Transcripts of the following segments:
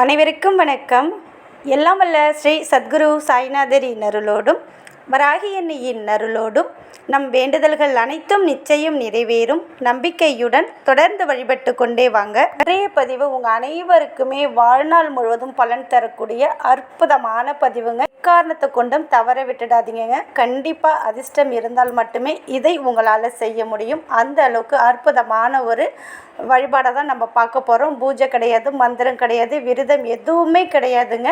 அனைவருக்கும் வணக்கம். எல்லாம் வல்ல ஸ்ரீ சத்குரு சாய்நாதரின் அருளோடும் வராகி அன்னையின் அருளோடும் நம் வேண்டுதல்கள் அனைத்தும் நிச்சயம் நிறைவேறும். நம்பிக்கையுடன் தொடர்ந்து வழிபட்டு கொண்டே வாங்க. நிறைய பதிவு உங்கள் அனைவருக்குமே வாழ்நாள் முழுவதும் பலன் தரக்கூடிய அற்புதமான பதிவுங்க. காரணத்தை கொண்டும் தவற விட்டுடாதீங்க கண்டிப்பாக அதிர்ஷ்டம் இருந்தால் மட்டுமே இதை உங்களால் செய்ய முடியும். அந்த அளவுக்கு அற்புதமான ஒரு வழிபாடை தான் நம்ம பார்க்க போகிறோம் பூஜை கிடையாது மந்திரம் கிடையாது விரதம் எதுவுமே கிடையாதுங்க.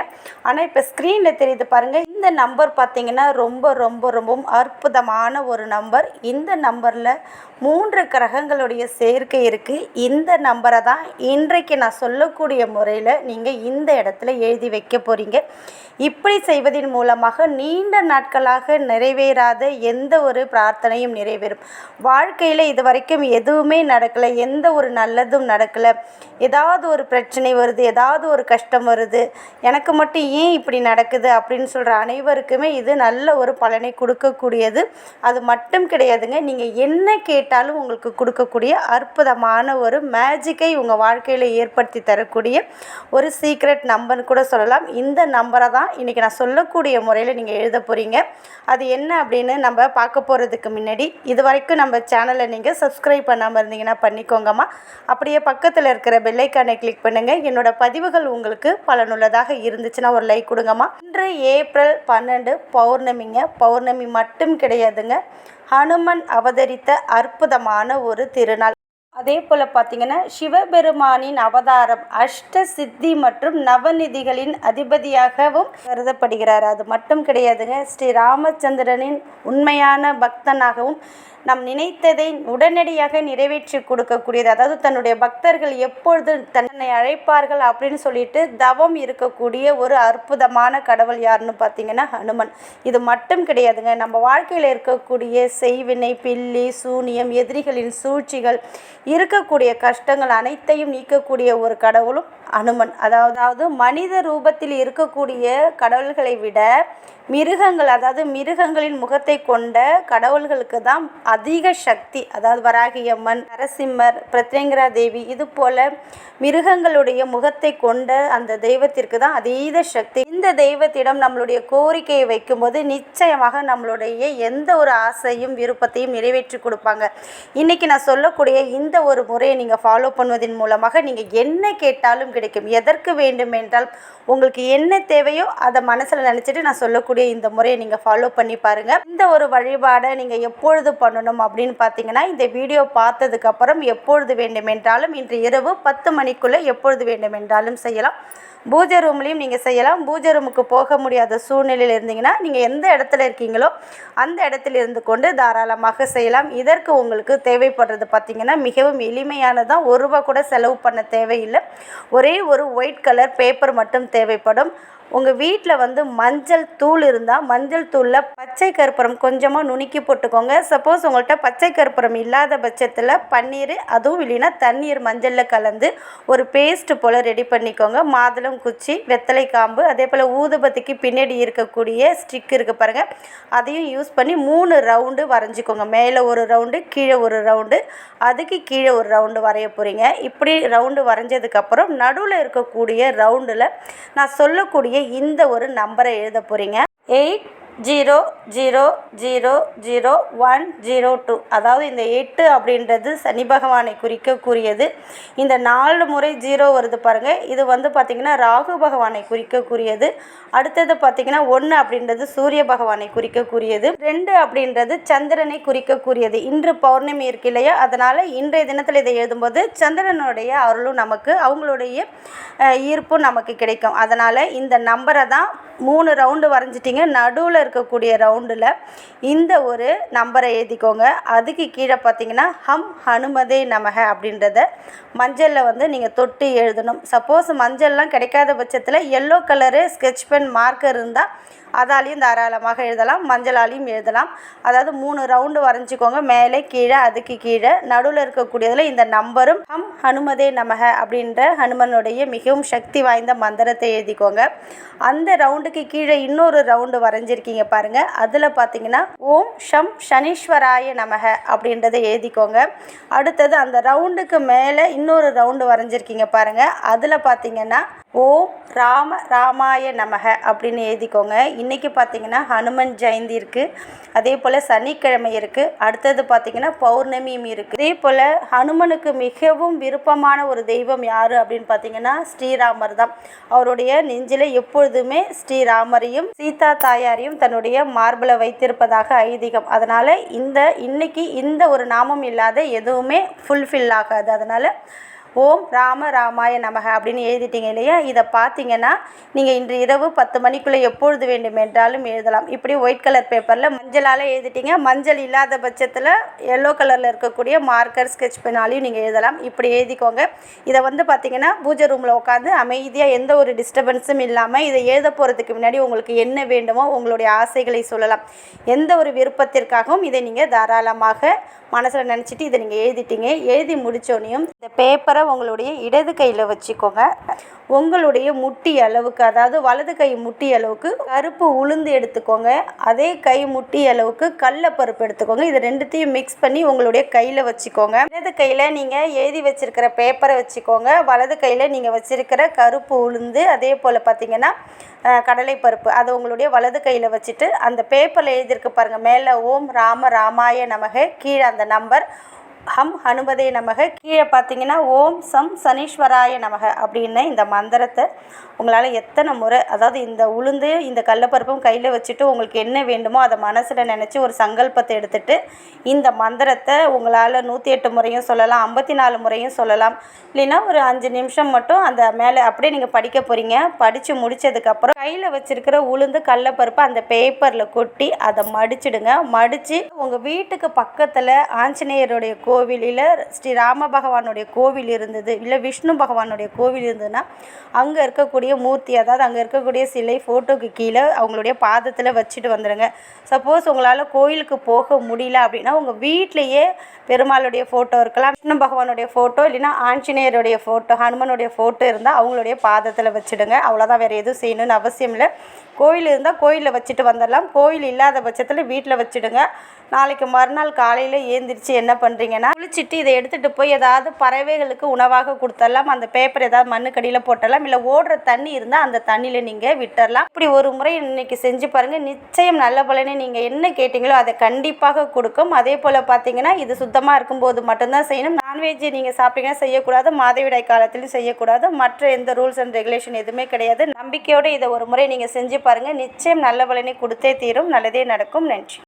ஆனால் இப்போ ஸ்க்ரீனில் தெரியுது பாருங்கள் இந்த நம்பர் பார்த்தீங்கன்னா ரொம்ப ரொம்ப ரொம்பவும் அற்புதமான ஒரு நம்பர். இந்த நம்பரில் மூன்று கிரகங்களுடைய சேர்க்கை இருக்குது இந்த நம்பரை தான் இன்றைக்கு நான் சொல்லக்கூடிய முறையில் நீங்கள் இந்த இடத்துல எழுதி வைக்க போகிறீங்க இப்படி செய்வதன் மூலமாக நீண்ட நாட்களாக நிறைவேறாத எந்த ஒரு பிரார்த்தனையும் நிறைவேறும். வாழ்க்கையில் இது வரைக்கும் எதுவுமே நடக்கலை. எந்த ஒரு நல்லதும் நடக்கலை. ஏதாவது ஒரு பிரச்சனை வருது ஏதாவது ஒரு கஷ்டம் வருது. எனக்கு மட்டும் ஏன் இப்படி நடக்குது அப்படின்னு சொல்கிற அனைவருக்குமே இது நல்ல ஒரு பலனை கொடுக்கக்கூடியது. அது மட்டும் கிடையாதுங்க. நீங்கள் என்ன கேட்டாலும் உங்களுக்கு கொடுக்கக்கூடிய அற்புதமான ஒரு மேஜிக்கை உங்கள் வாழ்க்கையில் ஏற்படுத்தி தரக்கூடிய ஒரு சீக்ரெட் நம்பர்னு கூட சொல்லலாம். இந்த நம்பரை தான் இன்றைக்கி நான் சொல்லக்கூடிய முறையில் நீங்கள் எழுத போகிறீங்க அது என்ன அப்படின்னு நம்ம பார்க்க போகிறதுக்கு முன்னாடி இது வரைக்கும் நம்ம சேனலை நீங்கள் சப்ஸ்கிரைப் பண்ணாமல் இருந்தீங்கன்னா பண்ணிக்கோங்கம்மா. அப்படியே பக்கத்தில் இருக்கிற பெல்லைக்கானை கிளிக் பண்ணுங்கள் என்னோடய பதிவுகள் உங்களுக்கு பலனுள்ளதாக இருந்துச்சுன்னா ஒரு லைக் கொடுங்கம்மா. இன்று ஏப்ரல் பன்னெண்டு பௌர்ணமிங்க. பௌர்ணமி மட்டும் கிடையாதுங்க. ஹனுமன் அவதரித்த அற்புதமான ஒரு திருநாள். அதே போல் பார்த்திங்கன்னா சிவபெருமானின் அவதாரம் அஷ்ட சித்தி மற்றும் நவநிதிகளின் அதிபதியாகவும் கருதப்படுகிறார். அது மட்டும் கிடையாதுங்க ஸ்ரீ ராமச்சந்திரனின் உண்மையான பக்தனாகவும் நம் நினைத்ததை உடனடியாக நிறைவேற்றி கொடுக்கக்கூடியது. அதாவது தன்னுடைய பக்தர்கள் எப்பொழுது தன்னை அழைப்பார்கள் அப்படின்னு சொல்லிட்டு தவம் இருக்கக்கூடிய ஒரு அற்புதமான கடவுள் யாருன்னு பார்த்தீங்கன்னா ஹனுமன். இது மட்டும் கிடையாதுங்க நம்ம வாழ்க்கையில் இருக்கக்கூடிய செய்வினை பில்லி சூனியம் எதிரிகளின் சூழ்ச்சிகள் இருக்கக்கூடிய கஷ்டங்கள் அனைத்தையும் நீக்கக்கூடிய ஒரு கடவுளும் அனுமன் அதாவது மனித ரூபத்தில் இருக்கக்கூடிய கடவுள்களை விட மிருகங்கள் அதாவது மிருகங்களின் முகத்தை கொண்ட கடவுள்களுக்கு தான் அதிக சக்தி. அதாவது வராகியம்மன் நரசிம்மர் பிரத்யங்கரா தேவி இது போல மிருகங்களுடைய முகத்தை கொண்ட அந்த தெய்வத்திற்கு தான் அதீத சக்தி. இந்த தெய்வத்திடம் நம்மளுடைய கோரிக்கையை வைக்கும்போது நிச்சயமாக நம்மளுடைய எந்த ஒரு ஆசையும் விருப்பத்தையும் நிறைவேற்றி கொடுப்பாங்க. இன்றைக்கி நான் சொல்லக்கூடிய இந்த ஒரு முறையை நீங்கள் ஃபாலோ பண்ணுவதன் மூலமாக நீங்கள் என்ன கேட்டாலும் கிடைக்கும் எதற்கு வேண்டும் என்றால் உங்களுக்கு என்ன தேவையோ அதை மனசில் நினச்சிட்டு நான் சொல்லக்கூடிய இந்த முறையை நீங்கள் ஃபாலோ பண்ணி பாருங்கள் இந்த ஒரு வழிபாடை நீங்கள் எப்பொழுது பண்ணணும் அப்படின்னு பார்த்தீங்கன்னா இந்த வீடியோ பார்த்ததுக்கப்புறம் எப்பொழுது வேண்டுமென்றாலும் இன்று இரவு பத்து மணிக்குள்ளே எப்பொழுது வேண்டுமென்றாலும் செய்யலாம். பூஜை ரூம்லேயும் நீங்கள் செய்யலாம். பூஜை ரூமுக்கு போக முடியாத சூழ்நிலையில் இருந்தீங்கன்னா நீங்கள் எந்த இடத்துல இருக்கீங்களோ அந்த இடத்துல இருந்து கொண்டு தாராளமாக செய்யலாம். இதற்கு உங்களுக்கு தேவைப்படுறது பார்த்திங்கன்னா மிகவும் எளிமையானதான் ஒரு ரூபா கூட செலவு பண்ண தேவையில்லை. ஒரே ஒரு ஒயிட் கலர் பேப்பர் மட்டும் தேவைப்படும். உங்கள் வீட்டில் வந்து மஞ்சள் தூள் இருந்தால் மஞ்சள் தூளில் பச்சை கற்பூரம் கொஞ்சமாக நுணுக்கி போட்டுக்கோங்க. சப்போஸ் உங்கள்கிட்ட பச்சை கற்பூரம் இல்லாத பட்சத்தில் பன்னீர் அதுவும் இல்லைன்னா தண்ணீர் மஞ்சளில் கலந்து ஒரு பேஸ்ட்டு போல் ரெடி பண்ணிக்கோங்க. மாதுளம் குச்சி வெத்தலை காம்பு அதே போல் ஊதுபத்திக்கு பின்னாடி இருக்கக்கூடிய ஸ்டிக் இருக்குது பாருங்கள் அதையும் யூஸ் பண்ணி மூணு ரவுண்டு வரைஞ்சிக்கோங்க. மேலே ஒரு ரவுண்டு கீழே ஒரு ரவுண்டு அதுக்கு கீழே ஒரு ரவுண்டு வரைய போகிறீங்க இப்படி ரவுண்டு வரைஞ்சதுக்கப்புறம் நடுவில் இருக்கக்கூடிய ரவுண்டில் நான் சொல்லக்கூடிய இந்த ஒரு நம்பரை எழுத போகிறீங்க eight zero zero zero zero one zero two. அதாவது இந்த எட்டு அப்படின்றது சனி பகவானை குறிக்கக்கூடியது. இந்த நாலு முறை ஜீரோ வருது பாருங்கள் இது வந்து பார்த்திங்கன்னா ராகு பகவானை குறிக்கக்கூடியது. அடுத்தது பார்த்திங்கன்னா ஒன்று அப்படின்றது சூரிய பகவானை குறிக்கக்கூடியது. ரெண்டு அப்படின்றது சந்திரனை குறிக்கக்கூடியது. இன்று பௌர்ணமி இருக்கு இல்லையா? அதனால் இன்றைய தினத்தில் இதை எழுதும்போது சந்திரனுடைய அருளும் நமக்கு அவங்களுடைய ஈர்ப்பும் நமக்கு கிடைக்கும். அதனால் இந்த நம்பரை தான் மூணு ரவுண்டு வரைஞ்சிட்டிங்க. நடுவில் இருக்கக்கூடிய ரவுண்டில் இந்த ஒரு நம்பரை எழுதிக்கோங்க. அதுக்கு கீழே பார்த்தீங்கன்னா ஹம் ஹனுமதே நமக அப்படின்றத மஞ்சளில் வந்து நீங்கள் தொட்டு எழுதணும். சப்போஸ் மஞ்சள்லாம் கிடைக்காத பட்சத்தில் yellow colour sketch pen marker இருந்தால் அதாலையும் தாராளமாக எழுதலாம் மஞ்சளாலையும் எழுதலாம். அதாவது மூணு ரவுண்டு வரைஞ்சிக்கோங்க. மேலே கீழே அதுக்கு கீழே நடுவில் இருக்கக்கூடியதில் இந்த நம்பரும் ஹம் ஹனுமதே நமக அப்படின்ற ஹனுமனுடைய மிகவும் சக்தி வாய்ந்த மந்திரத்தை எழுதிக்கோங்க. அந்த ரவுண்டுக்கு கீழே இன்னொரு ரவுண்டு வரைஞ்சிருக்கீங்க. பாருங்கள் அதில் பார்த்தீங்கன்னா ஓம் ஷம் சனீஸ்வராய நமக அப்படின்றத எழுதிக்கோங்க. அடுத்தது அந்த ரவுண்டுக்கு மேலே இன்னொரு ரவுண்டு வரைஞ்சிருக்கீங்க பாருங்கள் அதில் பார்த்தீங்கன்னா ஓம் ராம ராமாய நமக அப்படின்னு எழுதிக்கோங்க. இன்றைக்கி பார்த்தீங்கன்னா ஹனுமன் ஜெயந்தி இருக்குது அதே போல் சனிக்கிழமை இருக்குது அடுத்தது பார்த்திங்கன்னா பௌர்ணமியும் இருக்குது அதே போல் ஹனுமனுக்கு மிகவும் விருப்பமான ஒரு தெய்வம் யார் அப்படின்னு பார்த்தீங்கன்னா ஸ்ரீராமர் தான். அவருடைய நெஞ்சில் எப்பொழுதுமே ஸ்ரீராமரையும் சீதா தாயாரையும் தன்னுடைய மார்பில் வைத்திருப்பதாக ஐதீகம். அதனால் இந்த இன்னைக்கு இந்த ஒரு நாமம் இல்லாத எதுவுமே ஃபுல்ஃபில் ஆகாது. அதனால் ஓம் ராம ராமாய நமக அப்படின்னு எழுதிட்டீங்க இல்லையா? இதை பார்த்தீங்கன்னா நீங்கள் இன்று இரவு பத்து மணிக்குள்ளே எப்பொழுது வேண்டுமென்றாலும் எழுதலாம். இப்படி ஒயிட் கலர் பேப்பரில் மஞ்சளால் எழுதிட்டீங்க. மஞ்சள் இல்லாத பட்சத்தில் எல்லோ கலரில் இருக்கக்கூடிய மார்க்கர் ஸ்கெட்ச் பெண்ணாலையும் நீங்கள் எழுதலாம். இப்படி எழுதிக்கோங்க. இதை வந்து பார்த்தீங்கன்னா பூஜை ரூமில் உட்காந்து அமைதியாக எந்த ஒரு டிஸ்டர்பன்ஸும் இல்லாமல் இதை எழுத போகிறதுக்கு முன்னாடி உங்களுக்கு என்ன வேண்டுமோ உங்களுடைய ஆசைகளை சொல்லலாம். எந்த ஒரு விருப்பத்திற்காகவும் இதை நீங்கள் தாராளமாக மனசில் நினச்சிட்டு இதை நீங்கள் எழுதிட்டீங்க. எழுதி முடித்தோடனையும் இந்த பேப்பரை உங்களுடைய இடது கையில் வச்சுக்கோங்க. உங்களுடைய முட்டி அளவுக்கு அதாவது வலது கை முட்டி அளவுக்கு கருப்பு உளுந்து எடுத்துக்கோங்க. அதே கை முட்டி அளவுக்கு கடலப்பருப்பு எடுத்துக்கோங்க. இது ரெண்டுத்தையும் மிக்ஸ் பண்ணி உங்களுடைய கையில் வச்சுக்கோங்க. இடது கையில் நீங்கள் எழுதி வச்சிருக்கிற பேப்பரை வச்சுக்கோங்க. வலது கையில் நீங்கள் வச்சிருக்கிற கருப்பு உளுந்து அதே போல் பார்த்தீங்கன்னா கடலைப்பருப்பு. அதை உங்களுடைய வலது கையில் வச்சுட்டு அந்த பேப்பரில் எழுதியிருக்கு பாருங்கள் மேலே ஓம் ராம ராமாய நமக கீழே அந்த நம்பர் ஹம் ஹனுமதே நமக. கீழே பார்த்தீங்கன்னா ஓம் சம் சனீஸ்வராய நமக அப்படின்னு இந்த மந்திரத்தை உங்களால் எத்தனை முறை அதாவது இந்த உளுந்து இந்த கடலப்பருப்பும் கையில் வச்சுட்டு உங்களுக்கு என்ன வேண்டுமோ அதை மனசில் நினச்சி ஒரு சங்கல்பத்தை எடுத்துட்டு இந்த மந்திரத்தை உங்களால் நூற்றி எட்டு முறையும் சொல்லலாம் ஐம்பத்தி நாலு முறையும் சொல்லலாம். இல்லைன்னா ஒரு அஞ்சு நிமிஷம் மட்டும் அந்த மேலே அப்படியே நீங்கள் படிக்க போகிறீங்க படித்து முடித்ததுக்கப்புறம் கையில் வச்சுருக்கிற உளுந்து கடலப்பருப்பு அந்த பேப்பரில் கொட்டி அதை மடிச்சிடுங்க. மடித்து உங்கள் வீட்டுக்கு பக்கத்தில் ஆஞ்சநேயருடைய கோவிலில் ஸ்ரீ ராம பகவானுடைய கோவில் இருந்தது. இல்லை விஷ்ணு பகவானுடைய கோவில் இருந்ததுன்னா அங்கே இருக்கக்கூடிய மூர்த்தி அதாவது அங்கே இருக்கக்கூடிய சிலை ஃபோட்டோக்கு கீழே அவங்களுடைய பாதத்தில் வச்சுட்டு வந்துடுங்க சப்போஸ் உங்களால் கோயிலுக்கு போக முடியல அப்படின்னா உங்கள் வீட்லேயே பெருமாளுடைய ஃபோட்டோ இருக்கலாம். விஷ்ணு பகவானுடைய ஃபோட்டோ இல்லைன்னா ஆஞ்சநேயருடைய ஃபோட்டோ ஹனுமனுடைய ஃபோட்டோ இருந்தால் அவங்களுடைய பாதத்தில் வச்சுடுங்க. அவ்வளோதான் வேறு எதுவும் செய்யணும்னு அவசியம் இல்லை. கோயில் இருந்தால் கோயிலில் வச்சுட்டு வந்துடலாம். கோயில் இல்லாத பட்சத்தில் வீட்டில் வச்சுடுங்க. நாளைக்கு மறுநாள் காலையில் ஏந்திரிச்சு என்ன பண்ணுறீங்கன்னா குளிச்சுட்டு இதை எடுத்துகிட்டு போய் ஏதாவது பறவைகளுக்கு உணவாக கொடுத்துடலாம். அந்த பேப்பர் ஏதாவது மண்ணுக்கடியில் போட்டலாம் இல்லை ஓடுற தண்ணி இருந்தால் அந்த தண்ணியில் நீங்கள் விட்டுடலாம். இப்படி ஒரு முறை இன்னைக்கு செஞ்சு பாருங்கள் நிச்சயம் நல்ல பலனை நீங்கள் என்ன கேட்டிங்களோ அதை கண்டிப்பாக கொடுக்கும். அதே போல் பார்த்தீங்கன்னா இது சுத்தமாக இருக்கும்போது மட்டும்தான் செய்யணும். நான்வெஜ் நீங்கள் சாப்பிட்டீங்கன்னா செய்யக்கூடாது. மாதவிடாய் காலத்திலையும் செய்யக்கூடாது. மற்ற எந்த ரூல்ஸ் அண்ட் ரெகுலேஷன் எதுவுமே கிடையாது. நம்பிக்கையோடு இதை ஒரு முறை நீங்கள் செஞ்சு பாருங்கள் நிச்சயம் நல்ல பலனை கொடுத்தே தீரும். நல்லதே நடக்கும். நன்றி.